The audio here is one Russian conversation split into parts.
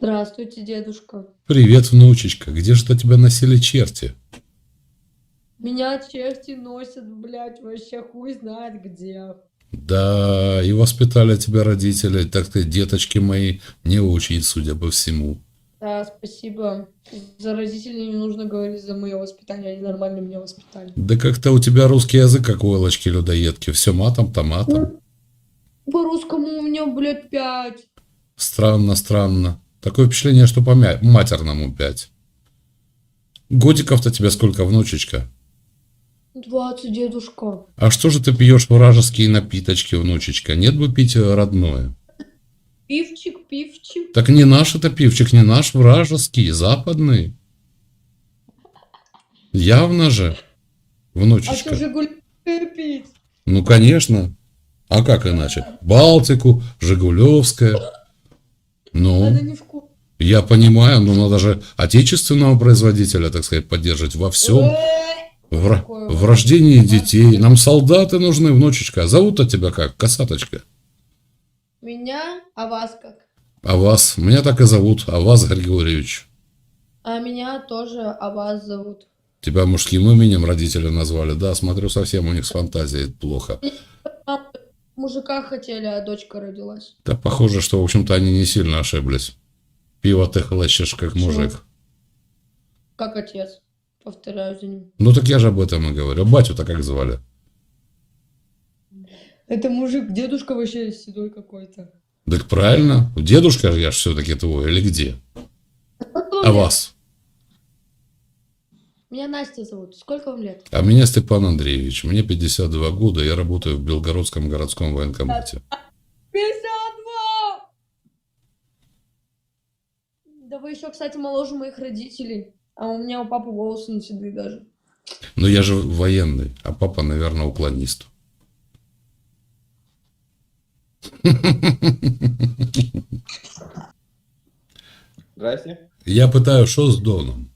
Здравствуйте, дедушка. Привет, внучечка, где же-то тебя носили черти? Меня черти носят, блядь, вообще хуй знает где. Да, и воспитали тебя родители, так ты, деточки мои, не очень, судя по всему. Да, спасибо. За родителей не нужно говорить за мое воспитание, они нормально меня воспитали. Да как-то у тебя русский язык, как у Элочки-людоедки, все матом, томатом. По-русскому у меня, блядь, пять. Странно, странно. Такое впечатление, что по матерному пять. Годиков-то тебе сколько, внучечка? Двадцать, дедушка. А что же ты пьешь вражеские напиточки, внучечка? Нет бы пить э, родное. Пивчик, пивчик. Так не наш это пивчик, не наш, вражеский, западный. Явно же, А внучечка. что же пить? Ну, конечно. А как иначе? Балтику, Жигулевская. Ну, я понимаю, но надо же отечественного производителя, так сказать, поддерживать во всем. В, ра- в рождении детей. Нам солдаты нужны, внучечка. А Зовут-то тебя как? Косаточка. Меня, а вас как? А вас? Меня так и зовут. А вас, Григорьевич. А меня тоже, а вас зовут. Тебя мужским именем родители назвали. Да, смотрю, совсем у них с фантазией плохо. Мужика хотели, а дочка родилась. Да похоже, что, в общем-то, они не сильно ошиблись. Пиво ты хлещешь, как Почему? мужик. Как отец. Повторяю за ним. Ну так я же об этом и говорю. Батю-то как звали? Это мужик, дедушка вообще седой какой-то. Так правильно. Дедушка же я ж все-таки твой, или где? А вас? Меня Настя зовут. Сколько вам лет? А меня Степан Андреевич. Мне 52 года, я работаю в Белгородском городском военкомате. 52! Да вы еще, кстати, моложе моих родителей. А у меня у папы волосы не седые даже. Но я же военный, а папа, наверное, уклонист. Здрасте. Я пытаю, что с Доном?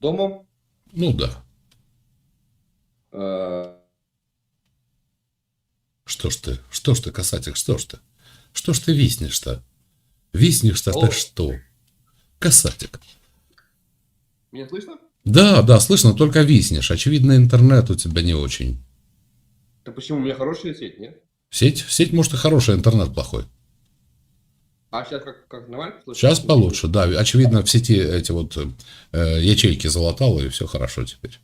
Дома? Ну да. Э, Что ж ты, что ж ты, касатик, что ж ты? Что ж ты виснешь-то? Виснешь-то ты что? Касатик. Меня слышно? Да, да, слышно, только виснешь. Очевидно, интернет у тебя не очень. Да почему? У меня хорошая сеть, нет? Сеть, сеть может и хорошая, интернет плохой. А сейчас как, как нормально слышно? Сейчас получше, да. Очевидно, в сети эти вот э, ячейки залатало, и все хорошо теперь.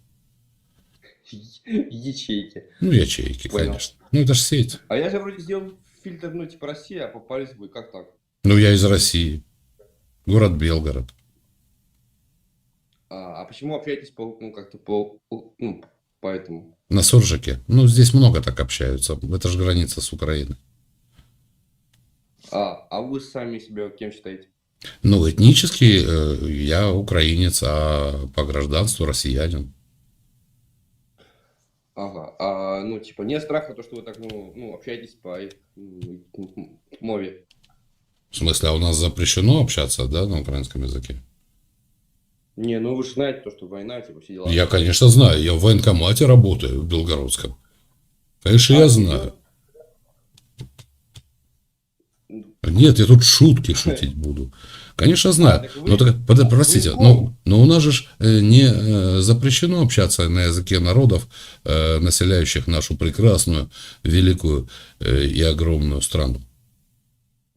Ячейки. Ну, ячейки, Понял. конечно. Ну, это же сеть. А я же вроде сделал фильтр, ну, типа Россия, а попались вы. Как так? Ну, я из России. Город Белгород. А, а почему общаетесь по, ну, как-то по, ну, поэтому? На Суржике. Ну, здесь много так общаются. Это же граница с Украиной. А, а вы сами себя кем считаете? Ну, этнически э, я украинец, а по гражданству россиянин. Ага. А, ну, типа, нет страха, то, что вы так, ну, ну общаетесь по их м, м, мове. В смысле, а у нас запрещено общаться, да, на украинском языке? Не, ну вы же знаете то, что война, типа, все дела. Я, конечно, знаю. Я в военкомате работаю в Белгородском. Конечно, А, я знаю. Нет, я тут шутки шутить буду. Конечно, знаю. Но так, под- простите, но, но у нас же э, не э, запрещено общаться на языке народов, э, населяющих нашу прекрасную, великую э, и огромную страну.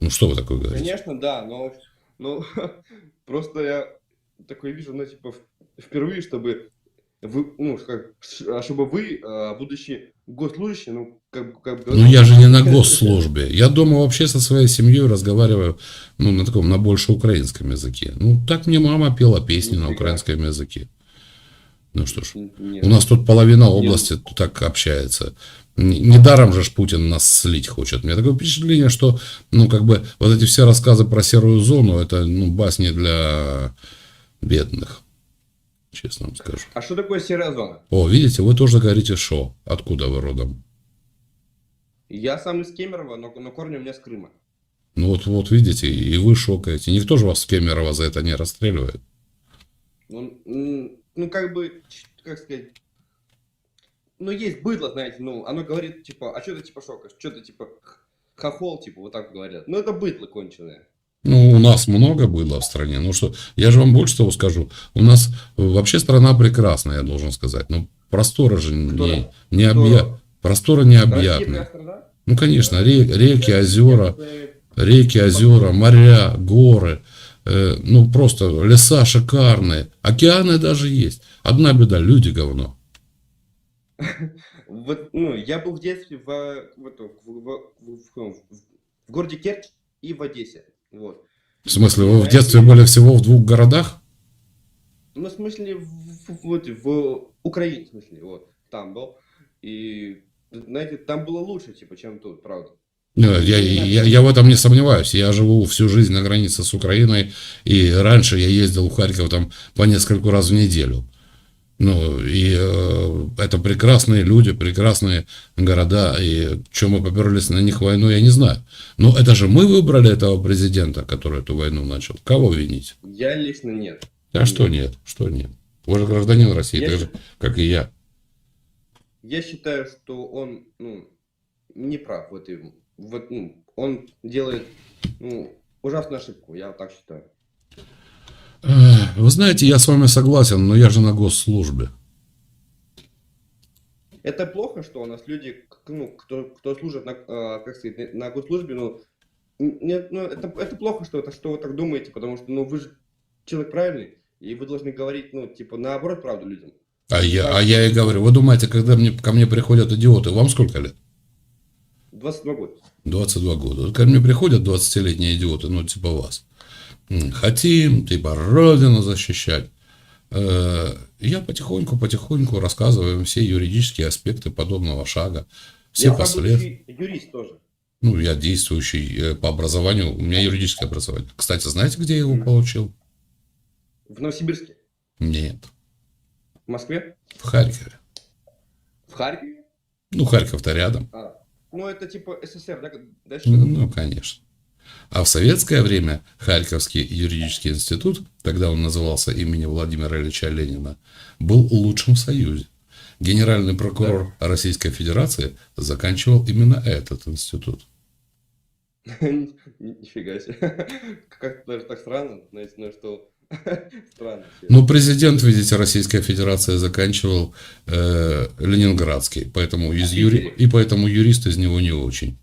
Ну что вы такое говорите? Конечно, да, но, но просто я такое вижу, ну, типа, впервые, чтобы вы, ну, как, а чтобы вы, а, будучи госслужащим, ну, как, как бы... Ну я же не на госслужбе. Я дома вообще со своей семьей разговариваю, ну, на таком, на больше украинском языке. Ну, так мне мама пела песни на Нифига. украинском языке. Ну что ж, Нет. у нас тут половина области так общается. Недаром же ж Путин нас слить хочет. У меня такое впечатление, что, ну, как бы, вот эти все рассказы про серую зону, это, ну, басни для бедных. Честно вам скажу. А что такое серая зона? О, видите, вы тоже говорите шо. Откуда вы родом? Я сам из Кемерово, но, но корни у меня с Крыма. Ну вот, вот видите, и вы шокаете. Никто же вас в Кемерово за это не расстреливает. Ну, ну, как бы, как сказать, ну, есть быдло, знаете, ну, оно говорит, типа, а что ты, типа, шокаешь, что ты, типа, хохол, типа, вот так говорят. Ну, это быдло конченое. Ну, у нас много было в стране. Ну что, я же вам больше того скажу. У нас вообще страна прекрасная, я должен сказать. Ну, простора же не, Которая? не объя... Простора страна? Ну, конечно, ре- реки, озера, Э, реки, озера, моря, горы. э, ну, просто леса шикарные. Океаны даже есть. Одна беда, люди говно. Вот, ну, я был в детстве в, в, в- в- в- в городе Керчь и в Одессе. Вот. В смысле, вы в детстве были всего в двух городах? Ну, в смысле, в, вот, в Украине, в смысле, вот, там был. И, знаете, там было лучше, типа, чем тут, правда. Я, я, я в этом не сомневаюсь. Я живу всю жизнь на границе с Украиной, и раньше я ездил в Харьков там по нескольку раз в неделю. Ну, и э, это прекрасные люди, прекрасные города, и чем мы поперлись на них войну, я не знаю. Но это же мы выбрали этого президента, который эту войну начал. Кого винить? Я лично нет. А что нет? Что нет? Вы же гражданин России, Я так же, как и я. Я считаю, что он, ну, не прав в этой, вот, ну, он делает, ну, ужасную ошибку, я так считаю. Вы знаете, я с вами согласен, но я же на госслужбе. Это плохо, что у нас люди, ну, кто, кто служит на, а, как сказать, на госслужбе, ну, нет, ну, это, это плохо, что это, что вы так думаете, потому что, ну, вы же человек правильный, и вы должны говорить, ну, типа, наоборот, правду людям. А я, а я и говорю, вы думаете, когда мне, ко мне приходят идиоты, вам сколько лет? 22 года. 22 года. Ко мне приходят 20-летние идиоты, ну, типа вас. Хотим, типа, родину защищать. Э, Я потихоньку, потихоньку рассказываю им все юридические аспекты подобного шага. Все последствия. юрист тоже. Ну, я действующий э, по образованию. У меня юридическое образование. Кстати, знаете, где я его получил? В Новосибирске. Нет. В Москве? В Харькове. В Харькове? Ну, Харьков-то рядом. А, ну, это типа СССР, да? Да, что Ну, ну, конечно. А в советское время Харьковский юридический институт, тогда он назывался имени Владимира Ильича Ленина, был лучшим в Союзе. Генеральный прокурор Российской Федерации заканчивал именно этот институт. Ни- Нифига себе. Как-то даже так странно, знаете, ну что... Странно. Ну, президент, видите, Российской Федерации заканчивал э, Ленинградский, поэтому из юри... и поэтому юрист из него не очень.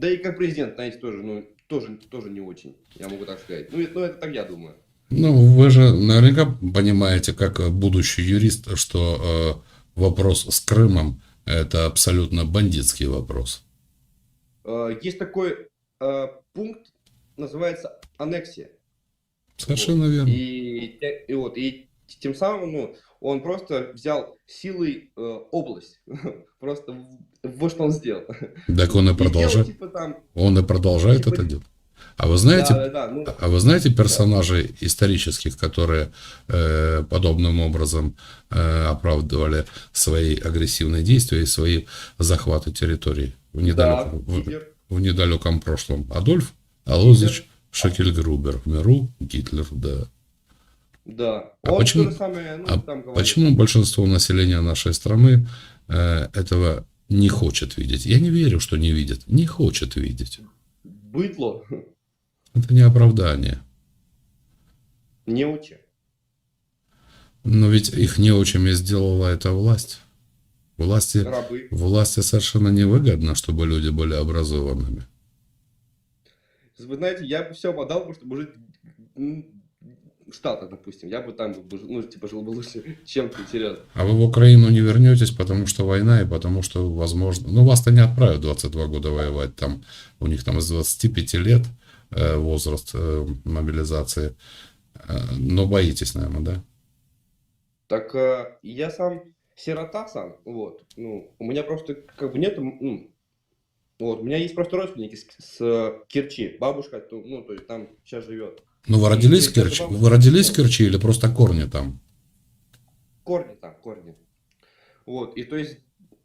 Да и как президент, знаете, тоже, ну, тоже, тоже не очень, я могу так сказать. Ну, это- ну, это так я думаю. Ну, вы же наверняка понимаете, как будущий юрист, что э, вопрос с Крымом это абсолютно бандитский вопрос. Э, Есть такой э, пункт, называется аннексия. Совершенно верно. И, и вот, и тем самым, ну, он просто взял силой э, область. Просто в- вот что он сделал. Так он и И сделал, продолжает. типа, там, Он и продолжает типа- это делать. А вы знаете, да, да, да, ну, а вы знаете персонажей исторических, которые э, подобным образом э, оправдывали свои агрессивные действия и свои захваты территорий в да, недалеком, в- Гитлер. в недалеком прошлом? Адольф Алозич Шекельгрубер. В миру Гитлер, да. Да. А почему- самое, ну, а там говорит. Почему большинство населения нашей страны э, этого не хочет видеть? Я не верю, что не видит. Не хочет видеть. Быдло. Это не оправдание. Не учи. Но ведь их неучими сделала эта власть. Власти, Рабы. власти совершенно невыгодно, чтобы люди были образованными. Вы знаете, я бы все подал бы, чтобы жить в Штатах, допустим. Я бы там, ну, типа, жил бы лучше, чем тут, серьезно. А вы в Украину не вернетесь, потому что война и потому что, возможно... Ну, вас-то не отправят 22 года воевать. Там, у них там с 25 лет э, возраст э, мобилизации. Э, но боитесь, наверное, да? Так э, я сам сирота сам, вот. Ну, у меня просто как бы нет, ну, вот, у меня есть просто родственники с, с, э, Керчи, бабушка, ну, то есть там сейчас живет. Ну, вы родились в И Керчи? Вы родились в Керчи или просто корни там? Корни там, корни. Вот, и то есть,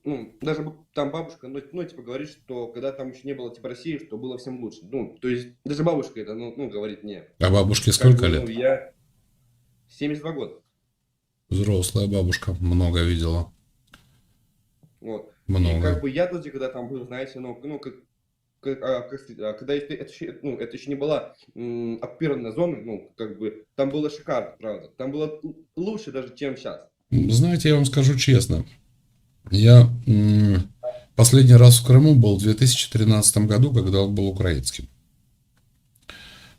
ну, даже там бабушка, ну, ну, типа, говорит, что когда там еще не было, типа, России, что было всем лучше. Ну, то есть, даже бабушка это, ну, ну говорит мне. А бабушке Как сколько бы, лет? Ну, я 72 года. Взрослая бабушка, много видела. Вот. И Много. как бы я тоже, когда там был, знаете, ну, ну как, как сказать, а, когда это, это, еще, ну, это еще не была м, оккупированная зона, ну, как бы, там было шикарно, правда. Там было лучше даже, чем сейчас. Знаете, я вам скажу честно. Я м, последний раз в Крыму был в 2013 году, когда он был украинским.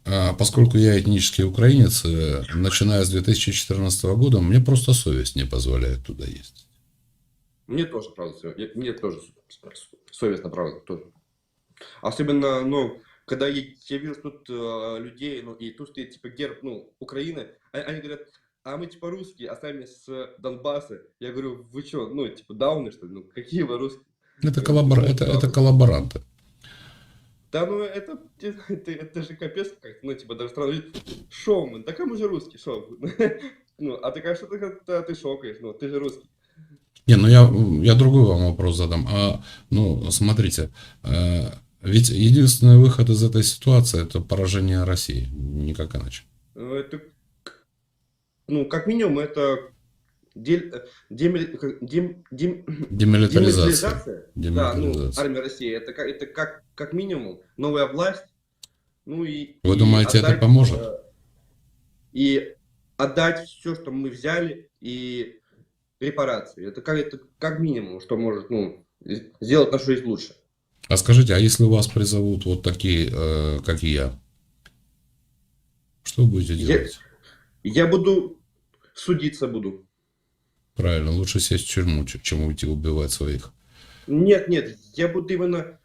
А Поскольку я этнический украинец, э, начиная с 2014 года, мне просто совесть не позволяет туда ездить. Мне тоже, правда, мне тоже совестно, правда, тоже. Особенно, ну, когда я, я вижу тут э, людей, ну, и тут стоит, типа, герб, ну, Украины, а- они говорят, а мы, типа, русские, а сами с Донбасса. Я говорю, вы что, ну, типа, дауны, что ли? Ну, какие вы русские? Это, коллабор... это, это коллаборанты. Да, ну, это, это, это же капец, как, ну, типа, даже странно, шоу, мы, а мы же русские, шоу. Ну, а ты, конечно, ты, ты, ты шокаешь, ну, ты же русский. Не, ну я, я другой вам вопрос задам. А, ну, смотрите, э, ведь единственный выход из этой ситуации это поражение России. Никак иначе. Ну, Это, ну, как минимум, это дель- э, демили- как- дем- дем- Демилитаризация. Да, ну, Демилитаризация. армия России, это, как- это как, как минимум новая власть. Ну и... Вы и думаете, это поможет? э, И отдать все, что мы взяли, и репарации. Это как, это как минимум, что может, ну, сделать нашу жизнь лучше. А скажите, а если вас призовут вот такие, э, как и я, что будете Я- делать? Я буду судиться буду. Правильно, лучше сесть в тюрьму, чем уйти убивать своих. Нет, нет, я буду именно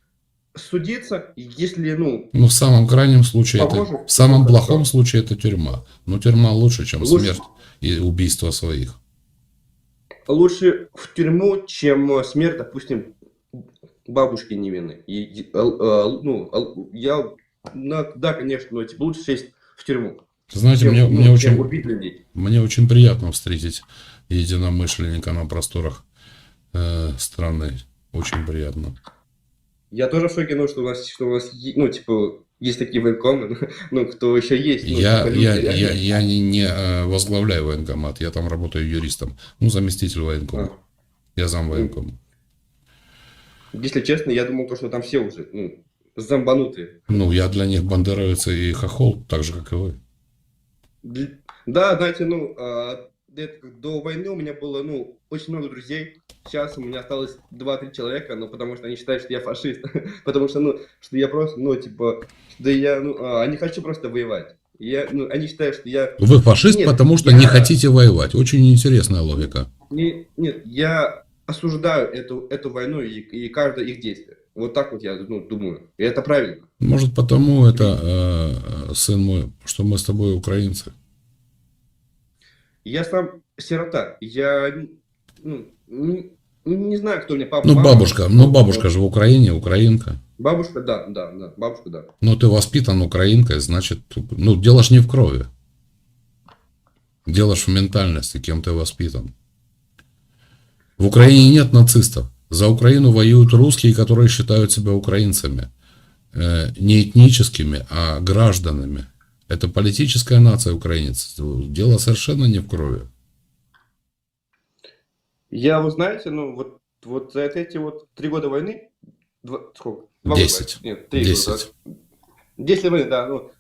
судиться, если, ну, Ну, в самом крайнем случае, это, Поможет? в самом Ну, плохом хорошо. случае это тюрьма. Но тюрьма лучше, чем Лучше. смерть и убийство своих. лучше в тюрьму, чем э, смерть, допустим, бабушки невинны. И, и, ал- ал- ну, ал- я, на- да, конечно, но типа, лучше сесть в тюрьму, Знаете, чем, мне, ну, мне очень. Мне очень приятно встретить единомышленника на просторах э, страны. Очень приятно. Я тоже в шоке, ну, что у нас, что у нас, ну, типа, есть такие военкомы, ну, кто еще есть. ну, я, типа, люди, я, реально. я, я не, не возглавляю военкомат, я там работаю юристом. Ну, заместитель военкома. А. Я зам военкома. Если честно, я думал, то, что там все уже, ну, зомбанутые. Ну, я для них бандеровец и хохол, так же, как и вы. Да, знаете, ну, а, до войны у меня было, ну, очень много друзей. Сейчас у меня осталось 2-3 человека, ну, потому что они считают, что я фашист. потому что, ну, что я просто, ну, типа, да я, ну, а, не хочу просто воевать. Я, ну, они считают, что я... Вы фашист, Нет, потому что я- не хотите воевать. Очень интересная логика. Не, нет, я осуждаю эту, эту войну и, и каждое их действие. Вот так вот я, ну, думаю. И это правильно. Может, потому это, э, э, сын мой, что мы с тобой украинцы. Я сам сирота. Я, ну, не, не знаю, кто мне папа. Ну, мама. бабушка, ну, бабушка же в Украине, украинка. Бабушка, да, да, да, бабушка, да. Ну, ты воспитан украинкой, значит, ну, дело ж не в крови. Дело ж в ментальности, кем ты воспитан. В Украине нет нацистов. За Украину воюют русские, которые считают себя украинцами. Э, не этническими, а гражданами. Это политическая нация украинец. Дело совершенно не в крови. Я, вы знаете, ну, вот, вот за эти вот три года войны, два, сколько? Два года Десять. войны? Нет, три Десять. года. Десять войны, да, ну,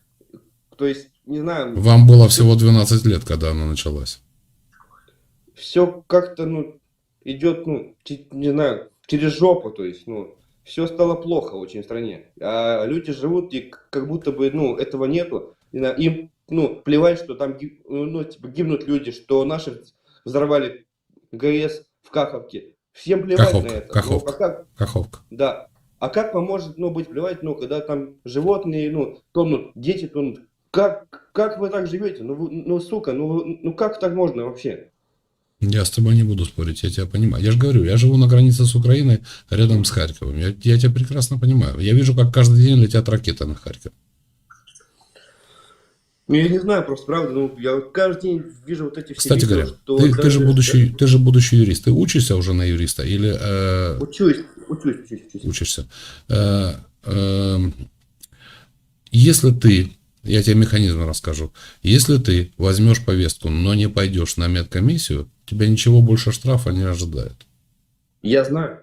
то есть, не знаю, Вам было всего 12 лет, когда она началась. все как-то, ну, идет, ну, не знаю, через жопу, то есть, ну, все стало плохо очень в стране. А люди живут, и как будто бы, ну, этого нету. Не знаю, им, ну, плевать, что там, ги- ну, типа, гибнут люди, что наши взорвали ГС в Каховке. Всем плевать Каховка, на это. Ну, Каховка. а как, Каховка. да. А как поможет, ну, быть плевать, ну, когда там животные, ну, тонут, дети тонут. Как, как вы так живете? Ну, вы- ну, сука, ну, ну, как так можно вообще? Я с тобой не буду спорить, я тебя понимаю. Я же говорю, я живу на границе с Украиной, рядом с Харьковом. Я, я тебя прекрасно понимаю. Я вижу, как каждый день летят ракеты на Харьков. Ну, я не знаю, просто правда, ну, я каждый день вижу вот эти все Кстати видео, говоря, что ты, ты же будущий, ты же будущий юрист. Ты учишься уже на юриста или э, Учусь, учусь, учусь, учусь. учишься? Э, эм, если ты, я тебе механизм расскажу, если ты возьмешь повестку, но не пойдешь на медкомиссию, тебя ничего больше штрафа не ожидает. Я знаю.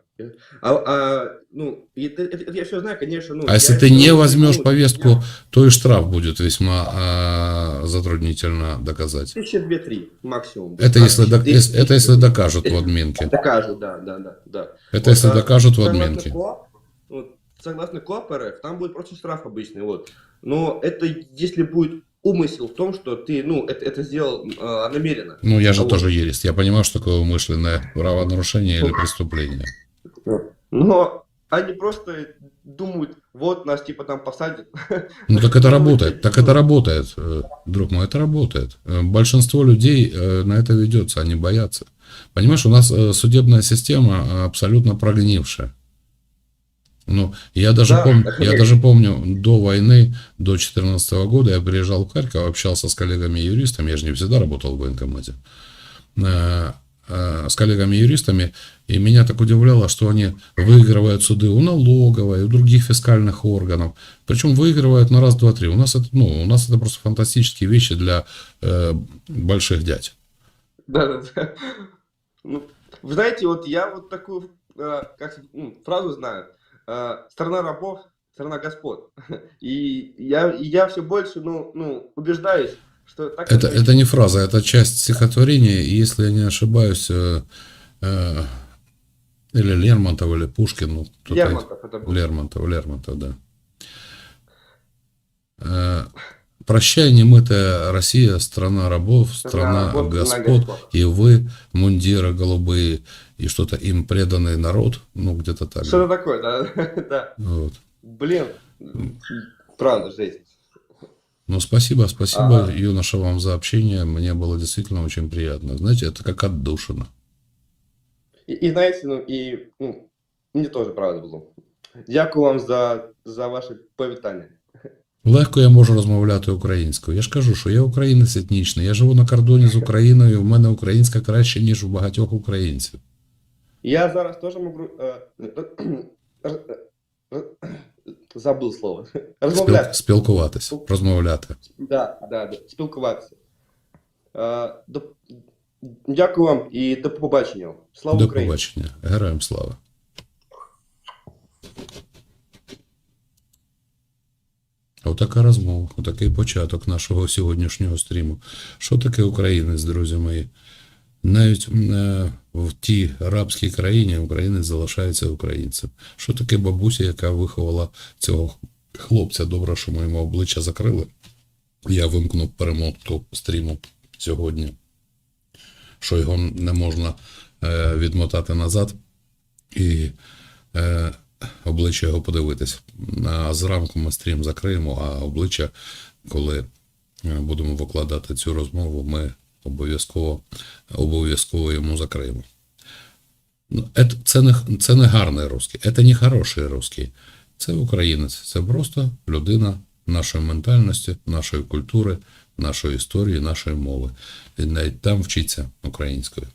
А, а, ну, это, это- это я все знаю, конечно, ну... А если ты не возьмешь ну, повестку, я- то и штраф будет весьма а, затруднительно доказать. Тысяча две-три максимум. Это А, если, док- тысяча- если- это если докажут в админке. Докажут, да, да, да, да. Это если Вот, а докажут в админке. Вот, согласно КОАП РФ, там будет просто штраф обычный, вот. Но это если будет умысел в том, что ты, ну, это, это сделал а, намеренно. Ну, я же вот- тоже юрист. Я понимаю, что такое умышленное правонарушение или преступление. Но они просто думают, вот нас типа там посадят. Ну, так это работает. Так это работает, э, друг мой, это работает. Э, Большинство людей э, на это ведется, они боятся. Понимаешь, у нас э, судебная система э, абсолютно прогнившая. Ну, я даже, Да, помню, я даже помню, до войны, до 2014 года я приезжал в Харьков, общался с коллегами-юристами, я же не всегда работал в военкомате, э, э, с коллегами-юристами, и меня так удивляло, что они выигрывают суды у налоговой, у других фискальных органов, причем выигрывают на раз, два, три. У нас это, ну, у нас это просто фантастические вещи для э, больших дядь. Да, да, да. Ну, вы знаете, вот я вот такую э, как, ну, фразу знаю. Э, страна рабов, страна господ. И я, и я все больше, ну, ну, убеждаюсь, что так Это, это не фраза, это часть стихотворения, и если я не ошибаюсь, э, э, или Лермонтов, или Пушкин, ну, Лермонтов это был. Лермонтов, Лермонтов, да. Э, Прощай, немытая Россия, страна рабов, страна рабов, страна господ, господ. и вы, мундиры голубые, и что-то им преданный народ, ну, где-то так. Что-то такое, да, да. Вот. Блин, правда, жесть. Ну, спасибо, спасибо, Ага. юноша, вам за общение. Мне было действительно очень приятно. Знаете, это как отдушина. І, і знаєте, ну і ну, мені теж правда було. Дякую вам за, за ваше повітання. Легко я можу розмовляти українською. Я ж кажу, що я українець етнічний. Я живу на кордоні з Україною, і в мене українська краще, ніж у багатьох українців. Я зараз теж можу. Е, е, забув слово. Розмовляти. Спілкуватись, розмовляти. Да, да, да, спілкуватися. Е, до, дякую вам і до побачення. Слава До Україні! побачення. Героям слава. Отака розмова, отакий початок нашого сьогоднішнього стріму. Що таке українець, друзі мої? Навіть е, в тій рабській країні українець залишається українцем. Що таке бабуся, яка виховала цього хлопця? Добре, що ми йому обличчя закрили. Я вимкнув перемотку стріму сьогодні, що його не можна е, відмотати назад і е, обличчя його подивитись. А зранку ми стрім закриємо, а обличчя, коли будемо викладати цю розмову, ми обов'язково, обов'язково йому закриємо. Ну, Це не, це не гарний русський, це не хороший русський. Це українець, це просто людина нашої ментальності, нашої культури, нашої історії, нашої мови. І навіть там вчиться українською.